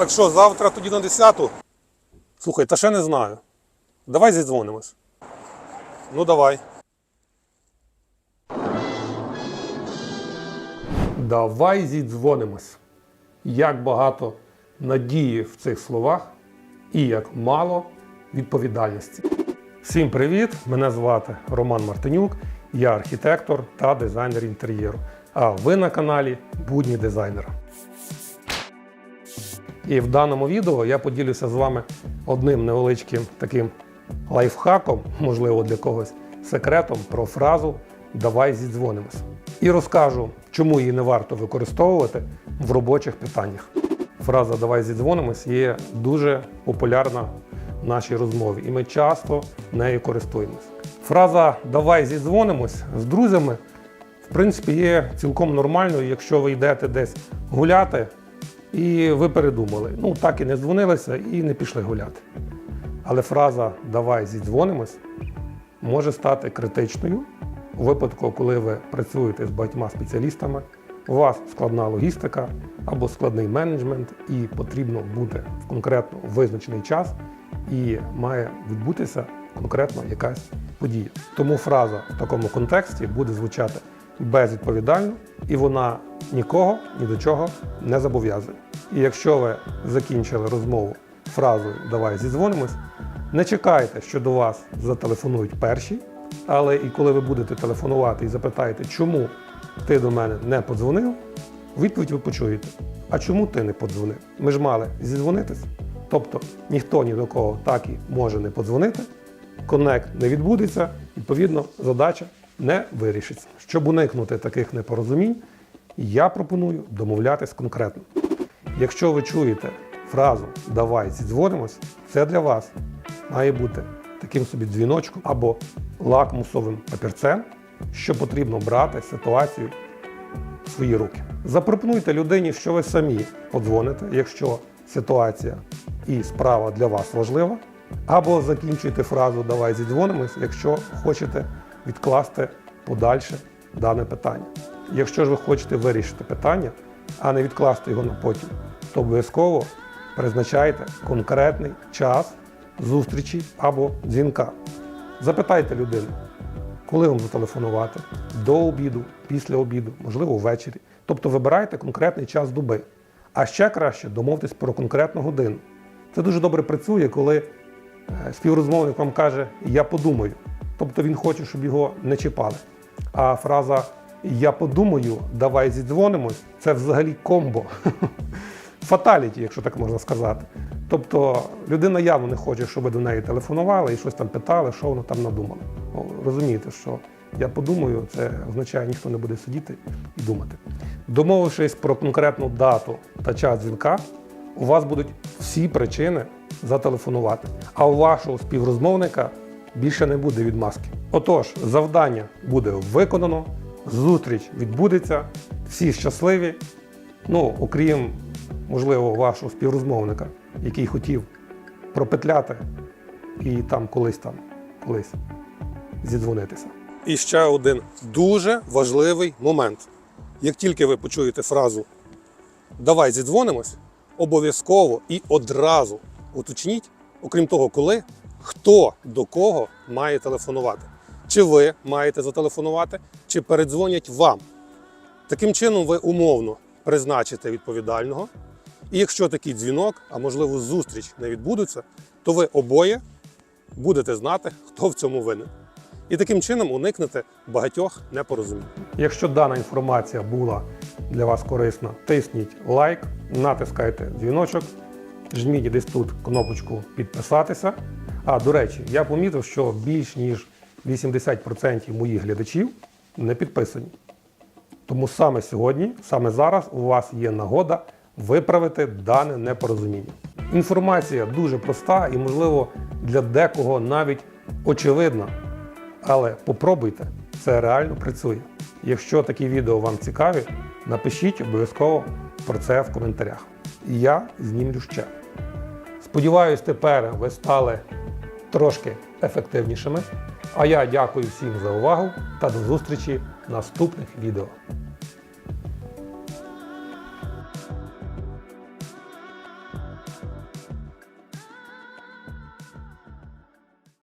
Так що, завтра тоді на 10-ту? Слухай, та ще не знаю. Давай зідзвонимось. Ну давай. Давай зідзвонимось. Як багато надії в цих словах і як мало відповідальності. Всім привіт! Мене звати Роман Мартинюк, я архітектор та дизайнер інтер'єру. А ви на каналі Будні дизайнера. І в даному відео я поділюся з вами одним невеличким таким лайфхаком, можливо, для когось секретом про фразу Давай зідзвонимось. І розкажу, чому її не варто використовувати в робочих питаннях. Фраза Давай зідзвонимось є дуже популярна в нашій розмові, і ми часто нею користуємось. Фраза Давай зідзвонимось з друзями в принципі є цілком нормальною, якщо ви йдете десь гуляти і ви передумали. Ну, так і не дзвонилися і не пішли гуляти. Але фраза Давай зідзвонимось може стати критичною у випадку, коли ви працюєте з багатьма спеціалістами, у вас складна логістика або складний менеджмент, і потрібно бути в конкретно визначений час, і має відбутися конкретно якась подія. Тому фраза в такому контексті буде звучати безвідповідально, і вона нікого ні до чого не зобов'язує. І якщо ви закінчили розмову фразою Давай зідзвонимось, не чекайте, що до вас зателефонують перші, але і коли ви будете телефонувати і запитаєте, чому ти до мене не подзвонив, відповідь ви почуєте. А чому ти не подзвонив? Ми ж мали зідзвонитись. Тобто ніхто ні до кого так і може не подзвонити, коннект не відбудеться, відповідно, задача не вирішиться. Щоб уникнути таких непорозумінь, я пропоную домовлятись конкретно. Якщо ви чуєте фразу Давай зідзвонимось, це для вас має бути таким собі дзвіночком або лакмусовим папірцем, що потрібно брати ситуацію в свої руки. Запропонуйте людині, що ви самі подзвоните, якщо ситуація і справа для вас важлива, або закінчуйте фразу Давай зідзвонимось, якщо хочете відкласти подальше дане питання. Якщо ж ви хочете вирішити питання, а не відкласти його на потім, то обов'язково призначайте конкретний час зустрічі або дзвінка. Запитайте людину, коли вам зателефонувати, до обіду, після обіду, можливо, ввечері. Тобто вибирайте конкретний час доби. А ще краще домовтесь про конкретну годину. Це дуже добре працює, коли е, співрозмовник вам каже Я подумаю. Тобто він хоче, щоб його не чіпали. А фраза Я подумаю, давай зідзвонимось це взагалі комбо. Фаталіті, якщо так можна сказати. Тобто людина явно не хоче, щоб до неї телефонували і щось там питали, що воно там надумало. Ну, Розумієте, що я подумаю, це означає, ніхто не буде сидіти і думати. Домовившись про конкретну дату та час дзвінка, у вас будуть всі причини зателефонувати, а у вашого співрозмовника більше не буде відмазки. Отож, завдання буде виконано, зустріч відбудеться, всі щасливі. Ну, окрім, можливо, вашого співрозмовника, який хотів пропетляти і там колись там, колись зідзвонитися. І ще один дуже важливий момент. Як тільки ви почуєте фразу Давай зідзвонимось, обов'язково і одразу уточніть, окрім того, коли, хто до кого має телефонувати. Чи ви маєте зателефонувати, чи передзвонять вам. Таким чином, ви умовно призначите відповідального. І якщо такий дзвінок, а можливо зустріч не відбудеться, то ви обоє будете знати, хто в цьому винен. І таким чином уникнете багатьох непорозумінь. Якщо дана інформація була для вас корисна, тисніть лайк, натискайте дзвіночок, жміть десь тут кнопочку підписатися. А до речі, я помітив, що більш ніж 80% моїх глядачів не підписані. Тому саме сьогодні, саме зараз у вас є нагода виправити дане непорозуміння. Інформація дуже проста і, можливо, для декого навіть очевидна. Але попробуйте, це реально працює. Якщо такі відео вам цікаві, напишіть обов'язково про це в коментарях. І я знімлю ще. Сподіваюсь, тепер ви стали трошки ефективнішими. А я дякую всім за увагу та до зустрічі в наступних відео.